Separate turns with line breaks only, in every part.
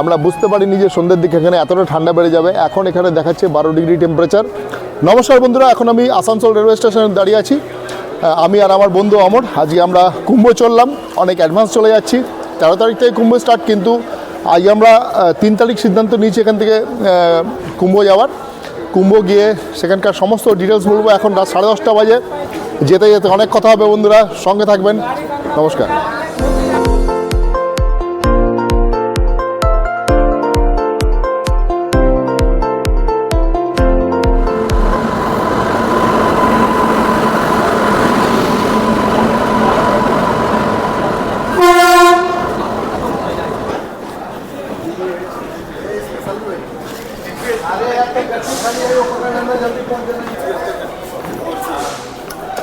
আমরা বুঝতে পারিনি যে সন্ধ্যের দিকে এখানে এতটা ঠান্ডা বেড়ে যাবে। এখন এখানে দেখাচ্ছে বারো ডিগ্রি টেম্পারেচার নমস্কার বন্ধুরা, এখন আমি আসানসোল রেলওয়ে স্টেশনে দাঁড়িয়ে আছি। আমি আর আমার বন্ধু অমর, আজকে আমরা কুম্ভ চললাম, অনেক অ্যাডভান্স চলে যাচ্ছি। তেরো তারিখ থেকে কুম্ভ স্টার্ট কিন্তু আজ আমরা তিন তারিখ সিদ্ধান্ত নিয়েছি এখান থেকে কুম্ভ যাওয়ার। কুম্ভ গিয়ে সেখানকার সমস্ত ডিটেলস বলব। এখন রাত সাড়ে দশটা বাজে। যেতে যেতে অনেক কথা হবে বন্ধুরা। সঙ্গে থাকবেন। নমস্কার।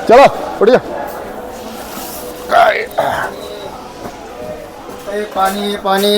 चलो उठ
जा पानी पानी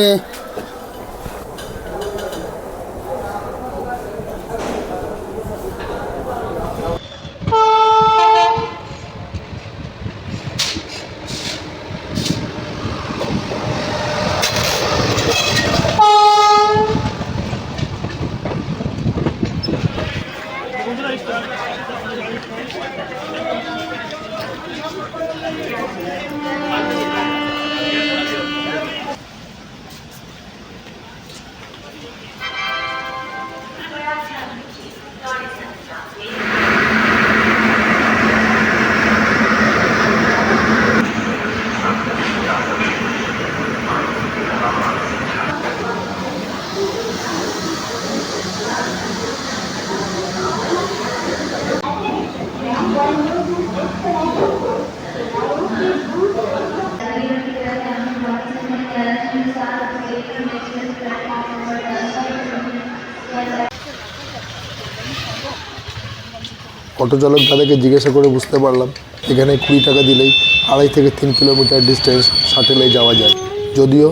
অটো চালক দাদাকে জিজ্ঞাসা করে বুঝতে পারলাম, এখানে কুড়ি টাকা দিলেই আড়াই থেকে তিন কিলোমিটার ডিস্টেন্স শাটেলে যাওয়া যায়। যদিও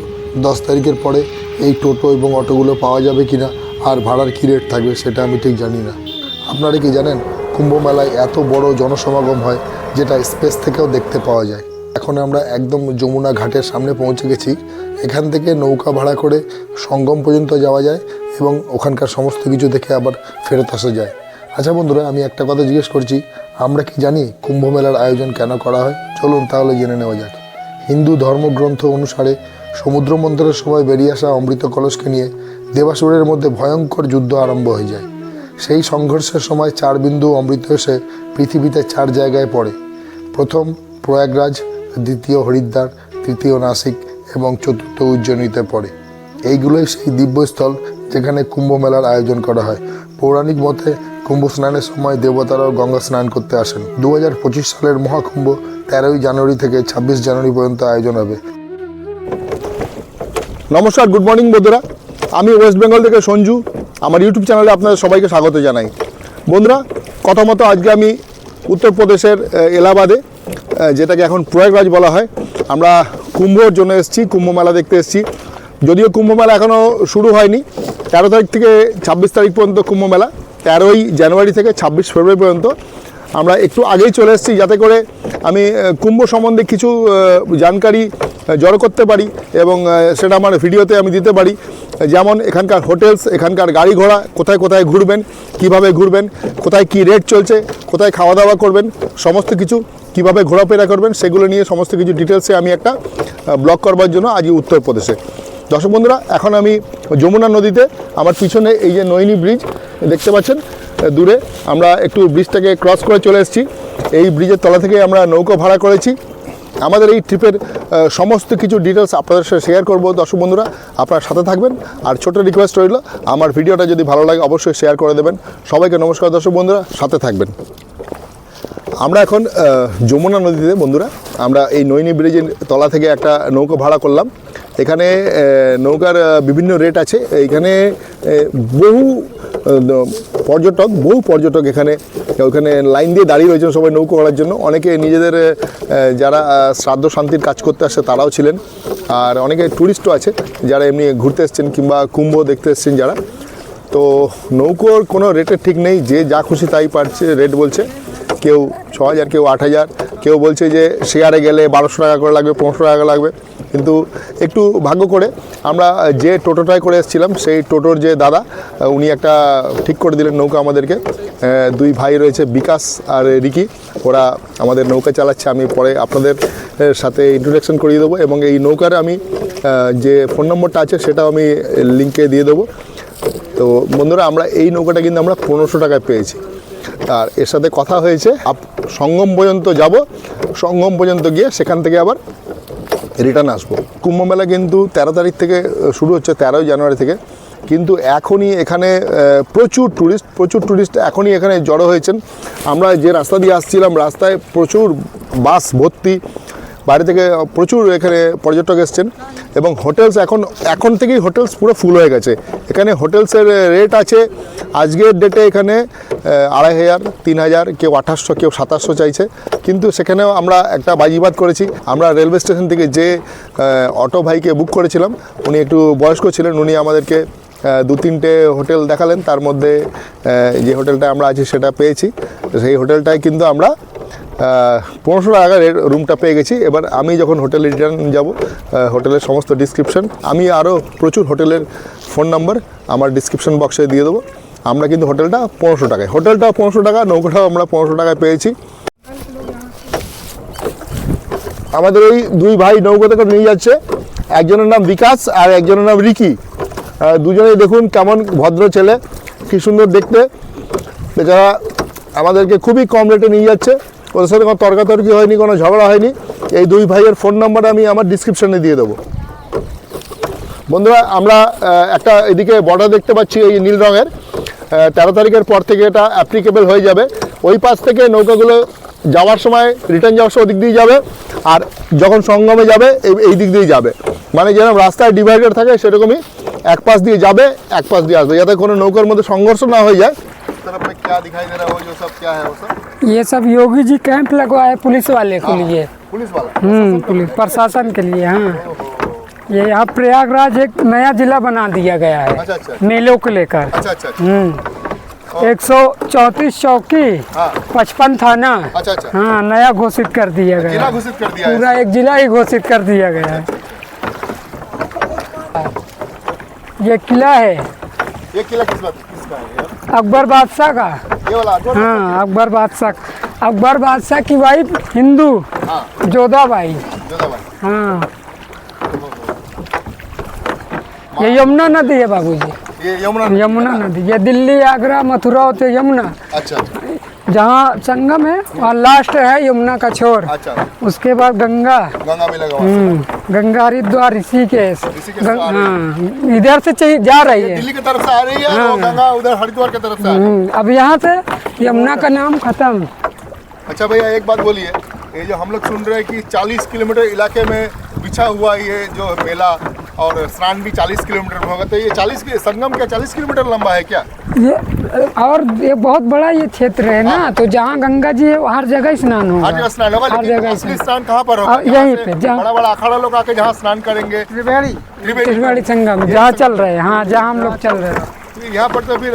দশ তারিখের পরে এই টোটো এবং অটোগুলো পাওয়া যাবে কি না আর ভাড়ার কী রেট থাকবে সেটা আমি ঠিক জানি না। আপনারা কি জানেন, কুম্ভ মেলায় এত বড় জনসমাগম হয় যেটা স্পেস থেকেও দেখতে পাওয়া যায়। এখন আমরা একদম যমুনা ঘাটের সামনে পৌঁছে গেছি। এখান থেকে নৌকা ভাড়া করে সঙ্গম পর্যন্ত যাওয়া যায় এবং ওখানকার সমস্ত কিছু দেখে আবার ফেরত আসা যায়। আচ্ছা বন্ধুরা, আমি একটা কথা জিজ্ঞেস করছি। আমরা কি জানি কুম্ভ মেলার আয়োজন কেন করা হয়? চলুন তাহলে জেনে নেওয়া যাক। হিন্দু ধর্মগ্রন্থ অনুসারে সমুদ্র মন্থনের সময় বেরিয়ে আসা অমৃত কলসকে নিয়ে দেবাসুরের মধ্যে ভয়ঙ্কর যুদ্ধ আরম্ভ হয়ে যায়। সেই সংঘর্ষের সময় চার বিন্দু অমৃত এসে পৃথিবীতে চার জায়গায় পড়ে। প্রথম প্রয়াগরাজ, দ্বিতীয় হরিদ্বার, তৃতীয় নাসিক এবং চতুর্থ উজ্জয়িনীতে পড়ে। এইগুলোই সেই দিব্যস্থল যেখানে কুম্ভ মেলার আয়োজন করা হয়। পৌরাণিক মতে কুম্ভ স্নানের সময় দেবতারাও গঙ্গা স্নান করতে আসেন। দু হাজার পঁচিশ সালের মহাকুম্ভ তেরোই জানুয়ারি থেকে ছাব্বিশ জানুয়ারি পর্যন্ত আয়োজন হবে। নমস্কার, গুড মর্নিং বন্ধুরা। আমি ওয়েস্ট বেঙ্গল থেকে সঞ্জু। আমার ইউটিউব চ্যানেলে আপনাদের সবাইকে স্বাগত জানাই। বন্ধুরা, কথা মতো আজকে আমি উত্তরপ্রদেশের এলাহাবাদে যেটাকে এখন প্রয়াগরাজ বলা হয়। আমরা কুম্ভর জন্য এসেছি, কুম্ভ মেলা দেখতে এসেছি। যদিও কুম্ভ মেলা এখনও শুরু হয়নি। তেরো তারিখ থেকে ছাব্বিশ তারিখ পর্যন্ত কুম্ভ মেলা। তেরোই জানুয়ারি থেকে ছাব্বিশ ফেব্রুয়ারি পর্যন্ত আমরা একটু আগেই চলে এসেছি যাতে করে আমি কুম্ভ সম্বন্ধে কিছু জানকারি জড়ো করতে পারি এবং সেটা আমার ভিডিওতে আমি দিতে পারি। যেমন এখানকার হোটেলস, এখানকার গাড়ি ঘোড়া, কোথায় কোথায় ঘুরবেন, কীভাবে ঘুরবেন, কোথায় কি রেট চলছে, কোথায় খাওয়া দাওয়া করবেন, সমস্ত কিছু কীভাবে ঘোরাফেরা করবেন, সেগুলো নিয়ে সমস্ত কিছু ডিটেলসে আমি একটা ব্লগ করবার জন্য আজই উত্তরপ্রদেশে। দর্শক বন্ধুরা, এখন আমি যমুনা নদীতে, আমার পিছনে এই যে নৈনী ব্রিজ, দেখতে পাচ্ছেন, দূরে আমরা একটু ব্রিজটাকে ক্রস করে চলে এসেছি। এই ব্রিজের তলা থেকে আমরা নৌকো ভাড়া করেছি। আমাদের এই ট্রিপের সমস্ত কিছু ডিটেলস আপনাদের সাথে শেয়ার করব। দর্শক বন্ধুরা, আপনার সাথে থাকবেন। আর ছোট রিকোয়েস্ট রইল, আমার ভিডিওটা যদি ভালো লাগে, অবশ্যই শেয়ার করে দেবেন। সবাইকে নমস্কার, দর্শক বন্ধুরা, সাথে থাকবেন। আমরা এখন যমুনা নদীতে, বন্ধুরা, আমরা এই নৈনী ব্রিজের তলা থেকে একটা নৌকো ভাড়া করলাম। এখানে নৌকার বিভিন্ন রেট আছে। এখানে বহু পর্যটক বহু পর্যটক এখানে, ওখানে লাইন দিয়ে দাঁড়িয়ে রয়েছেন সবাই নৌকো করার জন্য। অনেকে নিজেদের যারা শ্রাদ্ধ শান্তির কাজ করতে আসছে তারাও ছিলেন। আর অনেকে ট্যুরিস্টও আছে, যারা এমনি ঘুরতে এসছেন কিংবা কুম্ভ দেখতে এসছেন যারা। তো নৌকোর কোনো রেটের ঠিক নেই, যে যা খুশি তাই পারছে রেট বলছে। কেউ ছ হাজার কেউ আট হাজার কেউ বলছে যে শেয়ারে গেলে বারোশো টাকা করে লাগবে, পনেরোশো টাকা লাগবে। কিন্তু একটু ভাগ্য করে আমরা যে টোটোটায় করে এসেছিলাম, সেই টোটোর যে দাদা উনি একটা ঠিক করে দিলেন নৌকা আমাদেরকে। দুই ভাই রয়েছে, বিকাশ আর রিকি। ওরা আমাদের নৌকা চালাচ্ছে, আমি পরে আপনাদের সাথে ইন্ট্রোডাকশন করিয়ে দেবো এবং এই নৌকার আমি যে ফোন নম্বরটা আছে, সেটাও আমি লিঙ্কে দিয়ে দেবো। তো বন্ধুরা, আমরা এই নৌকাটা কিন্তু আমরা পনেরোশো টাকায় পেয়েছি। আর এর সাথে কথা হয়েছে, আপ সঙ্গম পর্যন্ত যাব, সঙ্গম পর্যন্ত গিয়ে সেখান থেকে আবার রিটার্ন আসব। কুম্ভমেলা কিন্তু তেরো তারিখ থেকে শুরু হচ্ছে তেরোই জানুয়ারি থেকে। কিন্তু এখনই এখানে প্রচুর ট্যুরিস্ট প্রচুর ট্যুরিস্ট এখনই এখানে জড়ো হয়েছেন। আমরা যে রাস্তা দিয়ে আসছিলাম, রাস্তায় প্রচুর বাস ভর্তি বাইরে থেকে প্রচুর এখানে পর্যটক এসছেন এবং হোটেলস এখন এখন থেকেই হোটেলস পুরো ফুল হয়ে গেছে। এখানে হোটেলসের রেট আছে, আজকের ডেটে এখানে আড়াই হাজার, তিন হাজার, কেউ আঠাশশো, কেউ সাতাশশো চাইছে। কিন্তু সেখানেও আমরা একটা বাজিবাদ করেছি। আমরা রেলওয়ে স্টেশন থেকে যে অটো ভাইকে বুক করেছিলাম, উনি একটু বয়স্ক ছিলেন, উনি আমাদেরকে দু তিনটে হোটেল দেখালেন। তার মধ্যে যে হোটেলটা আমরা আছি সেটা পেয়েছি। সেই হোটেলটায় কিন্তু আমরা পনেরোশো টাকা রুমটা পেয়ে গেছি। এবার আমি যখন হোটেলে রিটার্ন যাব হোটেলের সমস্ত ডিসক্রিপশন আমি আরও প্রচুর হোটেলের ফোন নাম্বার আমার ডিসক্রিপশন বক্সে দিয়ে দেবো। আমরা কিন্তু হোটেলটা পনেরোশো টাকায় হোটেলটাও পনেরোশো টাকা, নৌকাটাও আমরা পনেরোশো টাকায় পেয়েছি। আমাদের ওই দুই ভাই নৌকা থেকে নিয়ে যাচ্ছে। একজনের নাম বিকাশ আর একজনের নাম রিকি। দুজনেই দেখুন কেমন ভদ্র ছেলে, কি সুন্দর দেখতে। বেচারা আমাদেরকে খুবই কম রেটে নিয়ে যাচ্ছে। ওদের সাথে কোনো তর্কাতর্কি হয়নি, কোনো ঝগড়া হয়নি। এই দুই ভাইয়ের ফোন নাম্বার আমি আমার ডিসক্রিপশনে দিয়ে দেবো। বন্ধুরা, আমরা একটা এদিকে বর্ডার দেখতে পাচ্ছি এই নীল রঙের। তেরো তারিখের পর থেকে এটা অ্যাপ্লিকেবল হয়ে যাবে। ওই পাশ থেকে নৌকাগুলো যাওয়ার সময় রিটার্ন যাওয়ার সময় ওদিক দিয়ে যাবে আর যখন সঙ্গমে যাবে, এই- দিক দিয়ে যাবে। মানে যেরকম রাস্তায় ডিভাইডার থাকে, সেরকমই এক পাশ দিয়ে যাবে, এক পাশ দিয়ে আসবে, যাতে কোনো নৌকার মধ্যে সংঘর্ষ না হয়ে যায়। क्या दिखाई दे रहा है? वो जो सब क्या है वो सब?
ये सब योगी जी कैंप लगवाए पुलिस वाले के लिए।
पुलिस वाला।
हम्म पुलिस प्रशासन के लिए हाँ। ये यहाँ प्रयागराज एक नया जिला बना दिया गया है
अच्छा अच्छा
मेलों को लेकर।
अच्छा अच्छा अच्छा।
हम्म। एक सौ चौंतीस चौकी
हाँ।
पचपन थाना
अच्छा अच्छा।
हाँ नया घोषित कर दिया गया।
जिला घोषित कर दिया
पूरा एक जिला ही घोषित कर दिया गया है। ये किला है।
ये किला किस बात किसका है?
अकबर बादशाह का। हाँ अकबर बादशाह। अकबर बादशाह की वाइफ हिंदू
हाँ।
जोधाबाई। हाँ। ये यमुना नदी है बाबूजी।
ये यमुना
यमुना नदी। ये दिल्ली आगरा मथुरा होते यमुना।
अच्छा।
जहाँ संगम है वहाँ लास्ट है यमुना का छोर।
अच्छा।
उसके बाद गंगा।
गंगा है।
हम्म, गंगा हरिद्वार ऋषिकेश
रही
हाँ। इधर से जा रही है।
दिल्ली की तरफ़ से आ रही है और गंगा उधर हरिद्वार की तरफ़ से है?
हम्म, अब यहाँ से यमुना का नाम खत्म।
अच्छा भैया एक बात बोलिए। ये जो हम लोग सुन रहे हैं कि 40 किलोमीटर इलाके में बिछा हुआ ये जो मेला और स्नान भी 40 किलोमीटर होगा। तो ये 40 की संगम क्या 40 किलोमीटर लंबा है क्या?
ये और ये बहुत बड़ा ये क्षेत्र है ना तो जहाँ गंगा जी है हर जगह स्नान होगा।
हर जगह स्नान होगा
हर जगह स्नान।
कहाँ पर होगा?
हाँ, यहीं पे, जहाँ-
बड़ा बड़ा अखाड़ा लोग आके जहाँ स्नान करेंगे। त्रिवेणी।
त्रिवेणी। संगम जहाँ चल रहे हैं हाँ जहाँ हम लोग चल रहे हैं।
तो यहाँ पर तो फिर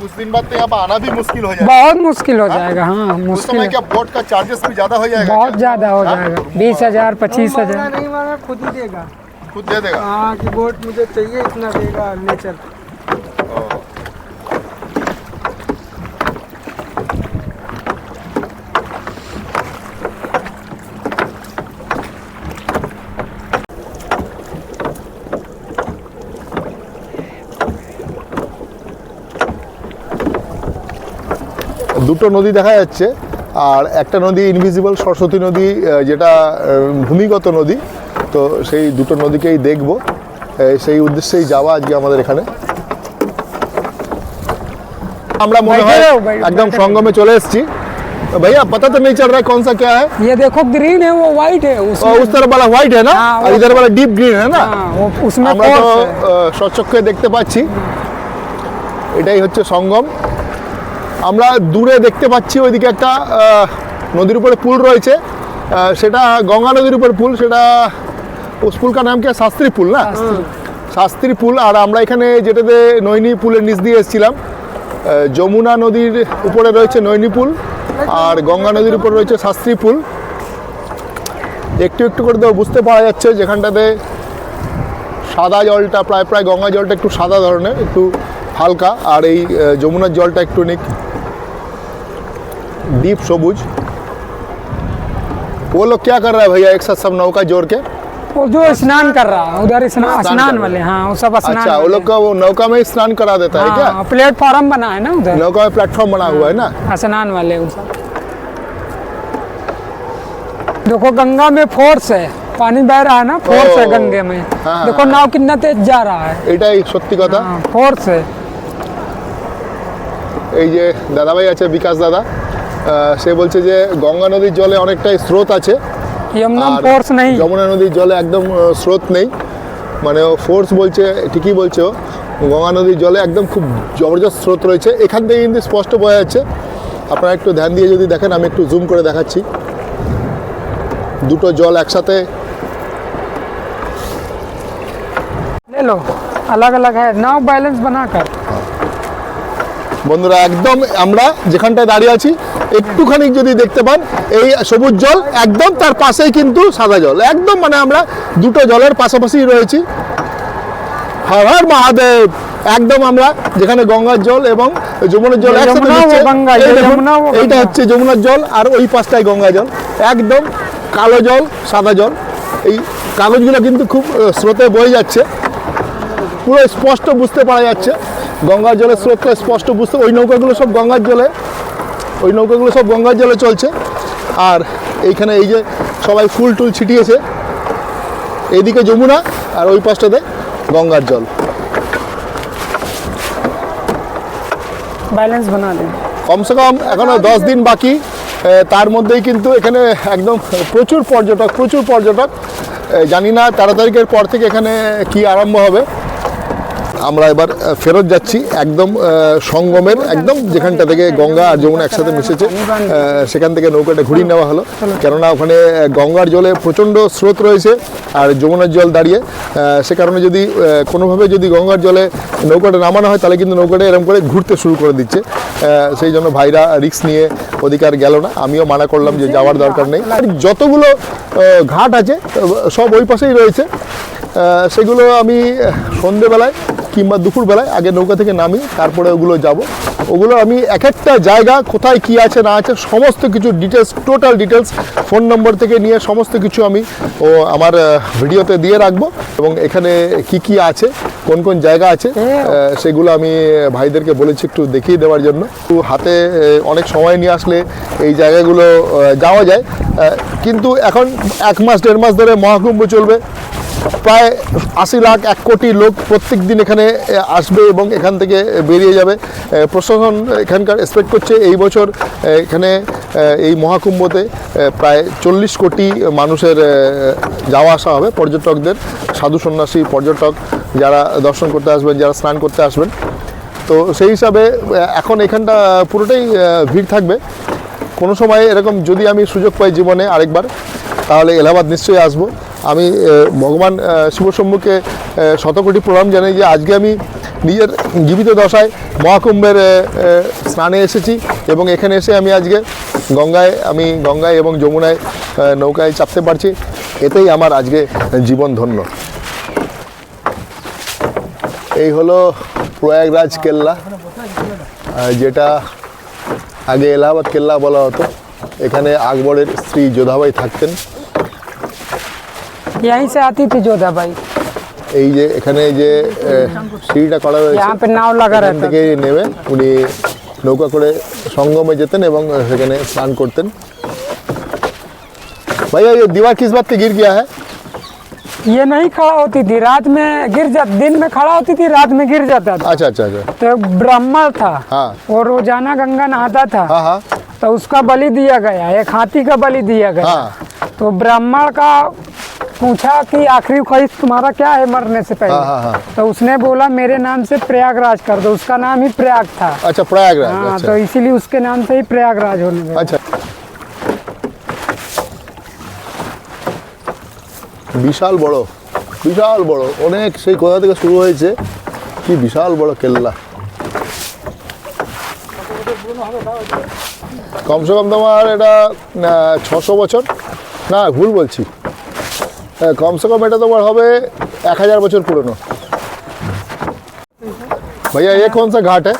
कुछ दिन बाद तो यहाँ पर आना भी मुश्किल हो जाएगा।
बहुत मुश्किल हो जाएगा हाँ मुश्किल।
क्या बोट का चार्जेस भी ज़्यादा हो जाएगा
बहुत ज़्यादा हो जाएगा बीस हज़ार पच्चीस हज़ार।
नहीं खुद ही देगा।
खुद दे देगा
हाँ कि वोट मुझे चाहिए इतना देगा नेचर
দুটো নদী দেখা যাচ্ছে আর একটা নদী ইনভিজিবল সরস্বতী নদী আহ, যেটা আহ, ভূমিগত নদী তো সেই দুটো নদীকেই দেখব এই সেই উদ্দেশ্যেই যাওয়া আজকে আমাদের এখানে আমরা মনে হয়
बैठे रहो, बैठ-
একদম
बैठे
সঙ্গমে চলে এসেছি तो भैया पता तो नहीं चल रहा है कौन सा क्या है
ये देखो ग्रीन है वो वाइट है
और
उसमें
उस तरफ वाला व्हाइट है ना
हाँ,
और
वो-
इधर वाला डीप ग्रीन है ना
हाँ वो उसमें
আমরা তো
force है।
আহ, স্বচক্ষে দেখতে পাচ্ছি এটাই হচ্ছে সঙ্গম আমরা দূরে দেখতে পাচ্ছি ওইদিকে একটা আহ, নদীর উপরে পুল রয়েছে আহ, সেটা গঙ্গা নদীর উপর পুল সেটা উস কা নাম কি? শাস্ত্রী পুল না? শাস্ত্রী পুল। আর আমরা এখানে যেটাতে নৈনী পুলের নিচ দিয়ে এসেছিলাম যমুনা নদীর উপরে রয়েছে নৈনী পুল আর গঙ্গা নদীর উপরে রয়েছে শাস্ত্রী পুল। একটু একটু করে তো বুঝতে পারা যাচ্ছে যেখানটাতে সাদা জলটা, প্রায় প্রায় গঙ্গা জলটা একটু সাদা ধরনের, একটু হালকা। আর এই যমুনার জলটা একটু নিক, ডিপ সবুজ। ও লোক কে কর রা ভাইয়া একসাথ সব নৌকা জোরকে?
वो जो स्नान कर रहा है उधर स्नान
कर
स्नान
रहा
वाले हाँ वो सब स्नान
अच्छा वो
वाले
लोग का वो नौका में ही स्नान करा देता है क्या
हाँ प्लेटफॉर्म बना है ना उधर
नौका में प्लेटफॉर्म बना हुआ है ना
स्नान वाले वो सब देखो गंगा में फोर्स है पानी बह रहा है ना फोर्स है
ओ,
गंगे में
हाँ,
देखो
हाँ।
नाव कितना तेज जा रहा है
এটাই সত্যি কথা
हाँ फोर्स है
এই যে দাদাভাই আছে বিকাশ দাদা আহ, সে বলছে যে গঙ্গা নদীর জলে অনেকটাই স্রোত আছে
यमुना में
আর
फोर्स नहीं
যমুনা নদীর জলে একদম আহ, স্রোত নেই মানে ও ফোর্স বলছে ঠিকই বলছে ও গঙ্গা নদীর জলে একদম খুব জবরদস্ত স্রোত রয়েছে এখান থেকে কিন্তু স্পষ্ট বোঝা যাচ্ছে আপনারা একটু ধ্যান দিয়ে যদি দেখেন আমি একটু জুম করে দেখাচ্ছি দুটো জল একসাথে
ले लो अलग अलग है नाव बैलेंस बनाकर
বন্ধুরা একদম আমরা যেখানটায় দাঁড়িয়ে আছি একটুখানি যদি দেখতে পান এই সবুজ জল একদম তার পাশেই কিন্তু সাদা জল। একদম মানে আমরা দুটো জলের পাশাপাশি রয়েছি। হর হর মহাদেব! একদম আমরা যেখানে গঙ্গার জল এবং যমুনার জল এইটা হচ্ছে যমুনার জল আর ওই পাশটায় গঙ্গা জল। একদম কালো জল সাদা জল। এই কাগজগুলো কিন্তু খুব স্রোতে বয়ে যাচ্ছে। পুরো স্পষ্ট বুঝতে পারা যাচ্ছে। গঙ্গার জলের স্রোতটা স্পষ্ট বুঝতে ওই নৌকাগুলো সব গঙ্গার জলে ওই নৌকাগুলো সব গঙ্গার জলে চলছে। আর এইখানে এই যে সবাই ফুল টুল ছিটিয়েছে। এইদিকে যমুনা আর ওই পাশটাতে গঙ্গার জল।
ব্যালেন্স
কমসে কম এখনও দশ দিন বাকি। তার মধ্যেই কিন্তু এখানে একদম প্রচুর পর্যটক প্রচুর পর্যটক। জানি না তেরো তারিখের পর থেকে এখানে কি আরম্ভ হবে। আমরা এবার ফেরত যাচ্ছি একদম সঙ্গমের, একদম যেখানটা থেকে গঙ্গা আর যমুনা একসাথে মিশেছে। সেখান থেকে নৌকাটা ঘুরিয়ে নেওয়া হলো। কেননা ওখানে গঙ্গার জলে প্রচণ্ড স্রোত রয়েছে আর যমুনার জল দাঁড়িয়ে। সে কারণে যদি কোনোভাবে যদি গঙ্গার জলে নৌকাটা নামানো হয়, তাহলে কিন্তু নৌকাটা এরকম করে ঘুরতে শুরু করে দিচ্ছে। সেই জন্য ভাইরা রিক্স নিয়ে অধিকার গেল না। আমিও মানা করলাম যে যাওয়ার দরকার নেই। আর যতগুলো ঘাট আছে সব ওই পাশেই রয়েছে। সেগুলো আমি সন্ধেবেলায় কিংবা দুপুরবেলায় আগে নৌকা থেকে নামি তারপরে ওগুলো যাব। ওগুলো আমি এক একটা জায়গা কোথায় কি আছে না আছে সমস্ত কিছু details total details phone number থেকে নিয়ে সমস্ত কিছু আমি ও আমার ভিডিওতে দিয়ে রাখব এবং এখানে কি কি আছে কোন কোন জায়গা আছে সেগুলো আমি ভাইদেরকে বলেছি একটু দেখিয়ে দেওয়ার জন্য। একটু হাতে অনেক সময় নিয়ে আসলে এই জায়গাগুলো যাওয়া যায়। কিন্তু এখন এক মাস দেড় মাস ধরে মহাকুম্ভ চলবে। প্রায় আশি লাখ এক কোটি লোক প্রত্যেক দিন এখানে এ, আসবে এবং এখান থেকে বেরিয়ে যাবে। প্রশাসন এখানকার এক্সপেক্ট করছে এই বছর এখানে এই মহাকুম্ভতে প্রায় চল্লিশ কোটি মানুষের যাওয়া আসা হবে পর্যটকদের সাধু সন্ন্যাসী পর্যটক যারা দর্শন করতে আসবেন যারা স্নান করতে আসবেন। তো সেই হিসাবে এখন এখানটা পুরোটাই ভিড় থাকবে। কোনো সময় এরকম যদি আমি সুযোগ পাই জীবনে আরেকবার তাহলে এলাহাবাদ নিশ্চয়ই আসব। আমি ভগবান আহ, শতকোটি প্রণাম জানাই যে আজকে আমি নিজের জীবিত দশায় মহাকুম্ভের স্নানে এসেছি এবং এখানে এসে আমি আজকে গঙ্গায় আমি গঙ্গায় এবং যমুনায় নৌকায় চাপতে পারছি। এতেই আমার আজকে জীবন ধন্য। এই হলো প্রয়াগরাজ কেল্লা যেটা আগে এলাহাবাদ কেল্লা বলা হতো। এখানে আকবরের স্ত্রী যোধাবাই থাকতেন।
यहीं से आती थी जोधा भाई
এই যে এখানে যে আহ, সিঁড়িটা করা রয়েছে
यहाँ पे नाव लगा
এখান
रहता
থেকে নেমে উনি নৌকা করে সঙ্গমে যেতেন এবং সেখানে স্নান করতেন ভাইয়া ये दीवार किस बात पे गिर गया है
ये नहीं खड़ा होती थी रात में गिर जा दिन में खड़ा होती थी रात में गिर जाता था
अच्छा अच्छा अच्छा
तो एक ब्राह्मण था
हाँ
वो रोजाना गंगा नहाता था
हाँ हाँ
तो उसका बलि दिया गया एक हाथी का बलि दिया गया
हाँ
तो ब्राह्मण का पूछा कि आखिरी ख्वाहिश तुम्हारा क्या है मरने से पहले
हाँ, हाँ, हाँ।
तो उसने बोला मेरे नाम से प्रयागराज कर दो उसका नाम ही प्रयाग था
अच्छा प्रयागराज
हाँ
अच्छा
तो इसीलिए उसके नाम से ही प्रयागराज होने लगा
আচ্ছা বিশাল বড় বিশাল বড় অনেক সেই কোথা থেকে শুরু হয়েছে কি বিশাল বড় কেল্লা কমসে কম তোমার এটা ছশো বছর না ভুল বলছি হ্যাঁ, কমসে কম এটা তোমার হবে এক হাজার বছর পুরনো भैया ये कौन सा घाट है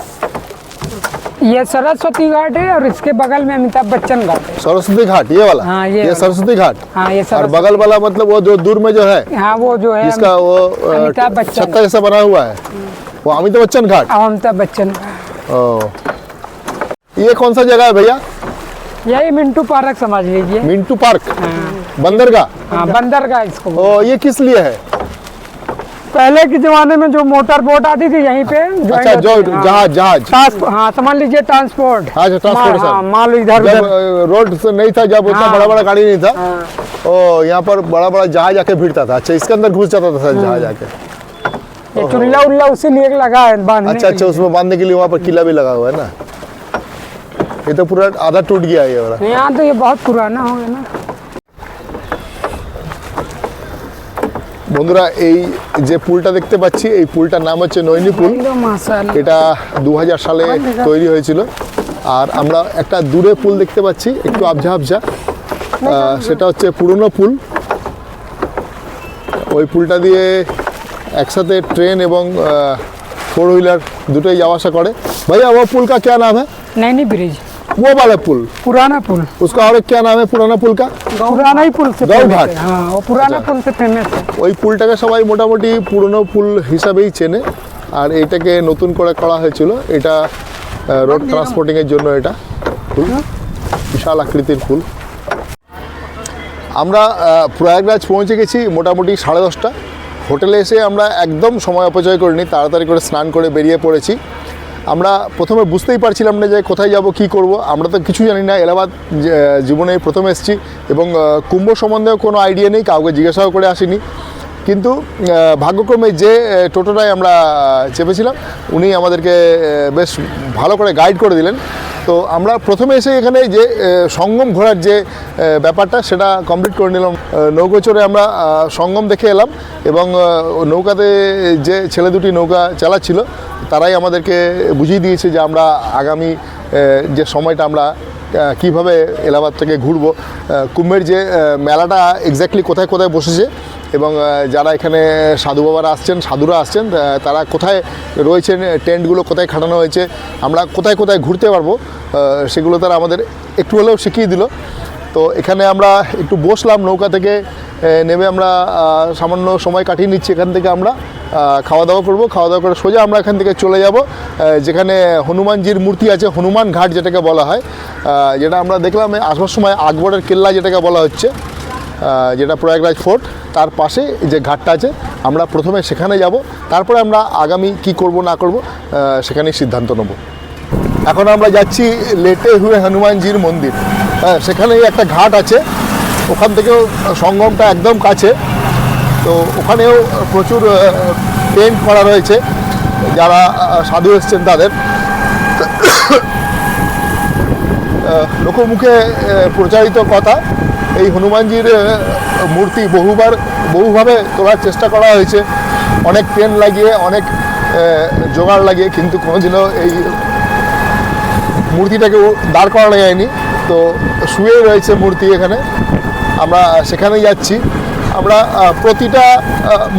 ये सरस्वती घाट है और इसके बगल में अमिताभ बच्चन घाट है
सरस्वती घाट ये वाला
हाँ, ये वाला।
सरस्वती घाट
हाँ ये
और
सरस्वती
बगल वाला मतलब वो जो दूर में जो है
हाँ वो जो है
जिसका वो अ,
अमिताभ बच्चन।
छत्ता जैसा बना हुआ है वो अमिताभ बच्चन घाट
अब अमिताभ बच्चन का
ओ ये कौन सा जगह है भैया
यही मिंटू पार्क समझ लीजिए
मिंटू पार्क बंदरगाह?
हाँ बंदरगाह इसको
ओ ये किस लिए है?
पहले के जमाने में जो मोटर बोट आती थी यहीं पे
अच्छा जो
हाँ।
जहाज़ जहाज़।
हाँ समझ लीजिए ट्रांसपोर्ट
अच्छा, transportation।
हाँ, माल इधर उधर।
रोड से नहीं था जब उतना
हाँ।
बड़ा बड़ा गाड़ी नहीं था।
हाँ।
ओ यहाँ पर बड़ा बड़ा जहाज़ आके भिड़ता था। अच्छा इसके अंदर घुस जाता था जहाज़ आके।
चुल्ला उल्ला उसी लिए लगा है बांधने
अच्छा अच्छा उसमें बांधने के लिए वहाँ पर किला भी लगा हुआ है ना। ये तो पूरा आधा टूट गया है ये वाला।
यहाँ तो ये बहुत पुराना हो गया ना।
বন্ধুরা এই যে পুলটা দেখতে পাচ্ছি এই পুলটার নাম হচ্ছে নৈনি পুল। এটা দু হাজার সালে তৈরি হয়েছিল। আর আমরা একটা দূরে পুল দেখতে পাচ্ছি একটু আবঝা আবঝা। সেটা হচ্ছে পুরনো পুল। ওই পুলটা দিয়ে একসাথে ট্রেন এবং ফোর হুইলার দুটোই যাওয়া আসা করে। ভাইয়া ও পুল কা কে নাম
হ্যাঁ ব্রিজ।
वो वाला पुल
पुराना पुल
उसका और एक क्या नाम है पुराना पुल का
पुराना ही पुल से
गौ
famous
घाट।
है। हाँ वो पुराना पुल से फेमस है
ওই পুলটাকে সবাই মোটামুটি পুরনো পুল হিসাবেই চেনে আর এটাকে নতুন করে করা হয়েছিল এটা রোড ট্রান্সপোর্টিংয়ের জন্য এটা পুল বিশাল আকৃতির পুল আমরা আহ, প্রয়াগরাজ পৌঁছে গেছি মোটামুটি সাড়ে দশটা হোটেলে এসে আমরা একদম সময় অপচয় করিনি তাড়াতাড়ি করে স্নান করে বেরিয়ে পড়েছি আমরা প্রথমে বুঝতেই পারছিলাম না যে কোথায় যাব, কি করব। আমরা তো কিছু জানি না, এলাহাবাদ জীবনে প্রথমে এসেছি এবং কুম্ভ সম্বন্ধেও কোনো আইডিয়া নেই, কাউকে জিজ্ঞাসাও করে আসিনি। কিন্তু ভাগ্যক্রমে যে টোটোটায় আমরা চেপেছিলাম, উনি আমাদেরকে বেশ ভালো করে গাইড করে দিলেন। তো আমরা প্রথমে এসে এখানে যে সঙ্গম ঘোরার যে ব্যাপারটা সেটা কমপ্লিট করে নিলাম। নৌকো চড়ে আমরা সঙ্গম দেখে এলাম এবং নৌকাতে যে ছেলে দুটি নৌকা চালাচ্ছিল, তারাই আমাদেরকে বুঝিয়ে দিয়েছে যে আমরা আগামী যে সময়টা আমরা কীভাবে এলাহাবাদ থেকে ঘুরবো কুম্ভের যে মেলাটা এক্স্যাক্টলি কোথায় কোথায় বসেছে এবং যারা এখানে সাধু বাবারা আসছেন, সাধুরা আসছেন তারা কোথায় রয়েছেন, টেন্টগুলো কোথায় খাটানো হয়েছে, আমরা কোথায় কোথায় ঘুরতে পারব সেগুলো তারা আমাদের একটু হলেও শিখিয়ে দিল। তো এখানে আমরা একটু বসলাম, নৌকা থেকে নেমে আমরা সামান্য সময় কাটিয়ে নিচ্ছি এখান থেকে আমরা। খাওয়া দাওয়া করব খাওয়া দাওয়া করে সোজা আমরা এখান থেকে চলে যাব যেখানে হনুমানজির মূর্তি আছে, হনুমান ঘাট যেটাকে বলা হয় যেটা আমরা দেখলাম আসবার সময় আকবরের কেল্লা যেটাকে বলা হচ্ছে যেটা প্রয়াগরাজ ফোর্ট, তার পাশে যে ঘাটটা আছে, আমরা প্রথমে সেখানে যাব, তারপরে আমরা আগামী কি করব, না করব সেখানেই সিদ্ধান্ত নেব। এখন আমরা যাচ্ছি লেটে হুয়ে হনুমানজির মন্দির। হ্যাঁ সেখানেই একটা ঘাট আছে। ওখান থেকেও সঙ্গমটা একদম কাছে। তো ওখানেও প্রচুর টেন্ট করা রয়েছে। যারা সাধু এসছেন তাদের। লোকমুখে প্রচারিত কথা। এই হনুমানজির মূর্তি বহুবার, বহুভাবে তোলার চেষ্টা করা হয়েছে। অনেক পেন লাগিয়ে, অনেক জোগাড় লাগিয়ে, কিন্তু কোনোদিনও এই মূর্তিটাকে দাঁড় করানো যায়নি। তো শুয়ে রয়েছে মূর্তি এখানে। আমরা সেখানেই যাচ্ছি। আমরা প্রতিটা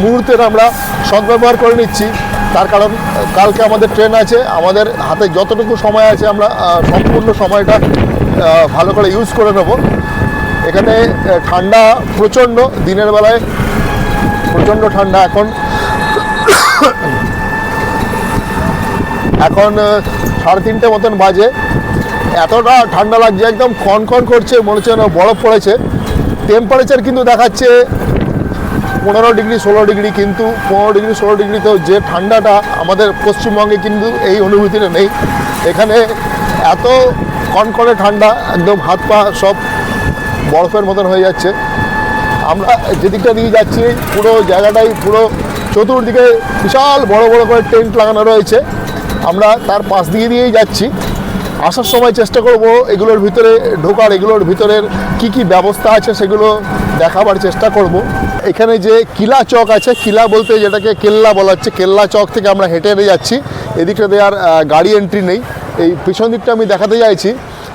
মুহূর্তের আমরা সদ্ব্যবহার করে নিচ্ছি। তার কারণ, কালকে আমাদের ট্রেন আছে। আমাদের হাতে যতটুকু সময় আছে আমরা সম্পূর্ণ সময়টা ভালো করে ইউজ করে নেব। এখানে ঠান্ডা প্রচণ্ড। দিনের বেলায় প্রচণ্ড ঠান্ডা। এখন এখন সাড়ে তিনটে মতন বাজে। এতটা ঠান্ডা লাগছে, একদম কনকন করছে, মনে হচ্ছে যেন বরফ পড়েছে। টেম্পারেচার কিন্তু দেখাচ্ছে পনেরো ডিগ্রি, ষোলো ডিগ্রি, কিন্তু পনেরো ডিগ্রি, ষোলো ডিগ্রিতেও যে ঠান্ডাটা আমাদের পশ্চিমবঙ্গে কিন্তু এই অনুভূতিটা নেই। এখানে এত কনকনে ঠান্ডা, একদম হাত পা সব বরফের মতন হয়ে যাচ্ছে। আমরা যেদিকটা দিয়ে যাচ্ছি, পুরো জায়গাটাই, পুরো চতুর্দিকে বিশাল বড় বড় করে টেন্ট লাগানো রয়েছে। আমরা তার পাশ দিয়ে দিয়েই যাচ্ছি। আসার সময় চেষ্টা করব এগুলোর ভিতরে ঢোকার, এগুলোর ভিতরের কি কি ব্যবস্থা আছে সেগুলো দেখাবার চেষ্টা করব। এখানে যে কিলা চক আছে, কিলা বলতে যেটাকে কেল্লা বলা হচ্ছে, কেল্লা চক থেকে আমরা হেঁটে হেঁটে যাচ্ছি। এদিকটাতে আর গাড়ি এন্ট্রি নেই। এই পিছন দিকটা আমি দেখাতে চাইছি।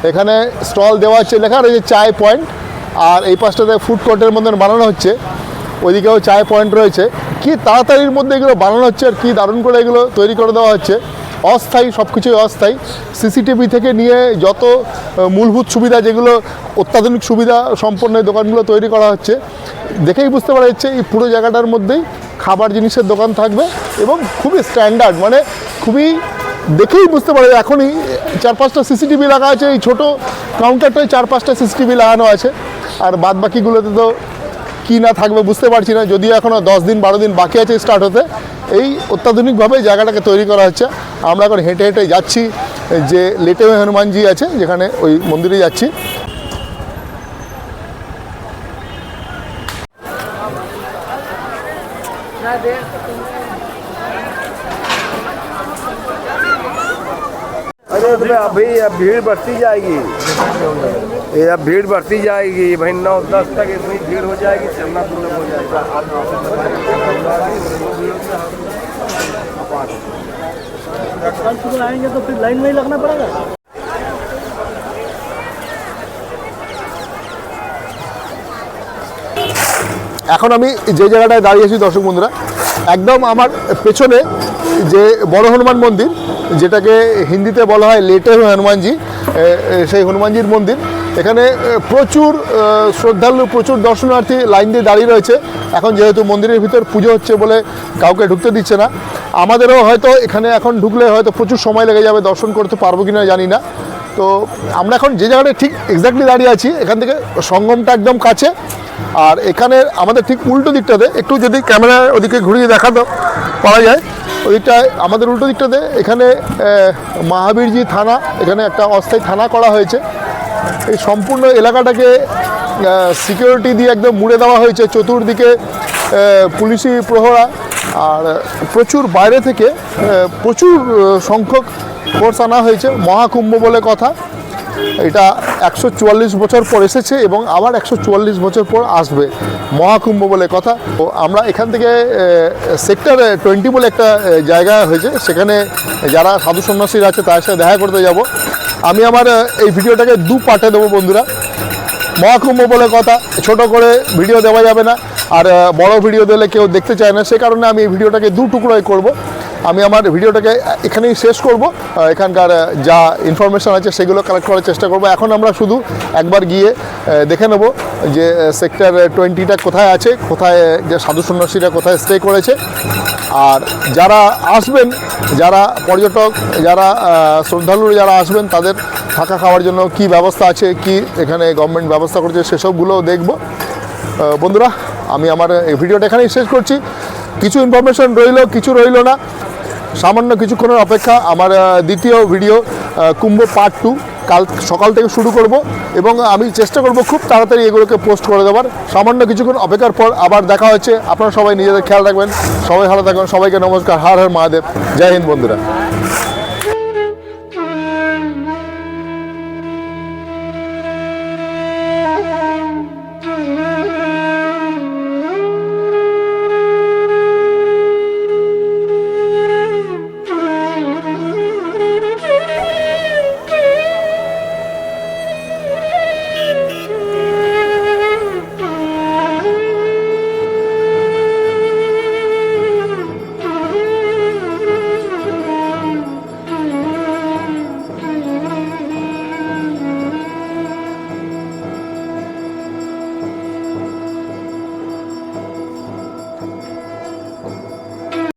এখানে স্টল দেওয়া আছে, লেখা রয়েছে চায় পয়েন্ট আর এই পাশটাতে ফুড কোর্টের মতন বানানো হচ্ছে। ওইদিকেও চায় পয়েন্ট রয়েছে। কি তাড়াতাড়ির মধ্যে এগুলো বানানো হচ্ছে আর কি দারুণ করে এগুলো তৈরি করে দেওয়া হচ্ছে। অস্থায়ী সব কিছুই অস্থায়ী। সিসিটিভি থেকে নিয়ে যত মূলভূত সুবিধা যেগুলো, অত্যাধুনিক সুবিধা সম্পন্ন দোকানগুলো তৈরি করা হচ্ছে, দেখেই বুঝতে পারা যাচ্ছে এই পুরো জায়গাটার মধ্যেই খাবার জিনিসের দোকান থাকবে এবং খুবই স্ট্যান্ডার্ড মানে খুবই দেখেই বুঝতে পারা এখনই চার পাঁচটা সিসিটিভি লাগা আছে, এই ছোটো কাউন্টারটায় চার পাঁচটা সিসিটিভি লাগানো আছে। আর বাদ বাকিগুলোতে তো কি না থাকবে বুঝতে পারছি না, যদিও এখনও দশ দিন, বারো দিন বাকি আছে স্টার্ট হতে এই অত্যাধুনিকভাবে জায়গাটাকে তৈরি করা হচ্ছে। আমরা এখন হেঁটে হেঁটে যাচ্ছি, যে লেটে হনুমানজি আছে, যেখানে ওই মন্দিরে যাচ্ছি।
अरे तो अभी अब भीड़ बढ़ती जाएगी ये अब भीड़ बढ़ती जाएगी भाई नौ दस तक इतनी भीड़ हो जाएगी चलना दुर्लभ हो जाएगा
आएंगे तो फिर लाइन में ही लगना पड़ेगा
এখন আমি যে জায়গাটায় দাঁড়িয়েছি দর্শক বন্ধুরা একদম আমার পেছনে যে বড় হনুমান মন্দির, যেটাকে হিন্দিতে বলা হয় লেটে হনুমানজি সেই হনুমানজির মন্দির। এখানে প্রচুর শ্রদ্ধালু, প্রচুর দর্শনার্থী লাইন দিয়ে দাঁড়িয়ে রয়েছে। এখন যেহেতু মন্দিরের ভিতর পুজো হচ্ছে বলে কাউকে ঢুকতে দিচ্ছে না। আমাদেরও হয়তো এখানে এখন ঢুকলে হয়তো প্রচুর সময় লেগে যাবে দর্শন করতে পারব কি না জানি না। তো আমরা এখন যে জায়গাটায় ঠিক এক্স্যাক্টলি দাঁড়িয়ে আছি, এখান থেকে সঙ্গমটা একদম কাছে। আর এখানে আমাদের ঠিক উল্টো দিকটাতে একটু যদি ক্যামেরা ওদিকে ঘুরিয়ে দেখাতে পারা যায়। ওদিকটায় আমাদের উল্টো দিকটাতে এখানে মহাবীরজি থানা, এখানে একটা অস্থায়ী থানা করা হয়েছে। এই সম্পূর্ণ এলাকাটাকে সিকিউরিটি দিয়ে একদম মুড়ে দেওয়া হয়েছে। চতুর্দিকে পুলিশি প্রহরা। আর প্রচুর বাইরে থেকে প্রচুর সংখ্যক ফোর্স আনা হয়েছে। মহাকুম্ভ বলে কথা। এটা একশো চুয়াল্লিশ বছর পর এসেছে এবং আবার একশো চুয়াল্লিশ বছর পর আসবে। মহাকুম্ভ বলে কথা। তো আমরা এখান থেকে সেক্টর টোয়েন্টি বলে একটা জায়গা হয়েছে। সেখানে যারা সাধু সন্ন্যাসীরা আছে তার সাথে দেখা করতে যাব। আমি আমার এই ভিডিওটাকে দু পার্টে দেবো বন্ধুরা। মহাকুম্ভ বলে কথা, ছোট করে ভিডিও দেওয়া যাবে না। আর বড় ভিডিও দিলে কেউ দেখতে চায় না। সে কারণে আমি এই ভিডিওটাকে দু টুকরোয় করব। আমি আমার ভিডিওটাকে এখানেই শেষ করব। এখানকার যা ইনফরমেশন আছে সেগুলো কালেক্ট করার চেষ্টা করব। এখন আমরা শুধু একবার গিয়ে দেখে নেব যে সেক্টর টোয়েন্টিটা কোথায় আছে কোথায় যে সাধু সন্ন্যাসীরা কোথায় স্টে করেছে। আর যারা আসবেন যারা পর্যটক যারা আহ, শ্রদ্ধালু যারা আসবেন তাদের থাকা খাওয়ার জন্য কি ব্যবস্থা আছে কি এখানে গভর্নমেন্ট ব্যবস্থা করছে সেসবগুলোও দেখব। বন্ধুরা আমি আমার এই ভিডিওটা এখানেই শেষ করছি। কিছু ইনফরমেশন রইল কিছু রইল না। সামান্য কিছুক্ষণের অপেক্ষা আমার দ্বিতীয় ভিডিও কুম্ভ পার্ট টু কাল সকাল থেকে শুরু করব এবং আমি চেষ্টা করব খুব তাড়াতাড়ি এগুলোকে পোস্ট করে দেওয়ার। সামান্য কিছুক্ষণ অপেক্ষার পর আবার দেখা হচ্ছে। আপনারা সবাই নিজেদের খেয়াল রাখবেন। সবাই ভালো থাকবেন। সবাইকে নমস্কার। হার হার মহাদেব। জয় হিন্দ বন্ধুরা।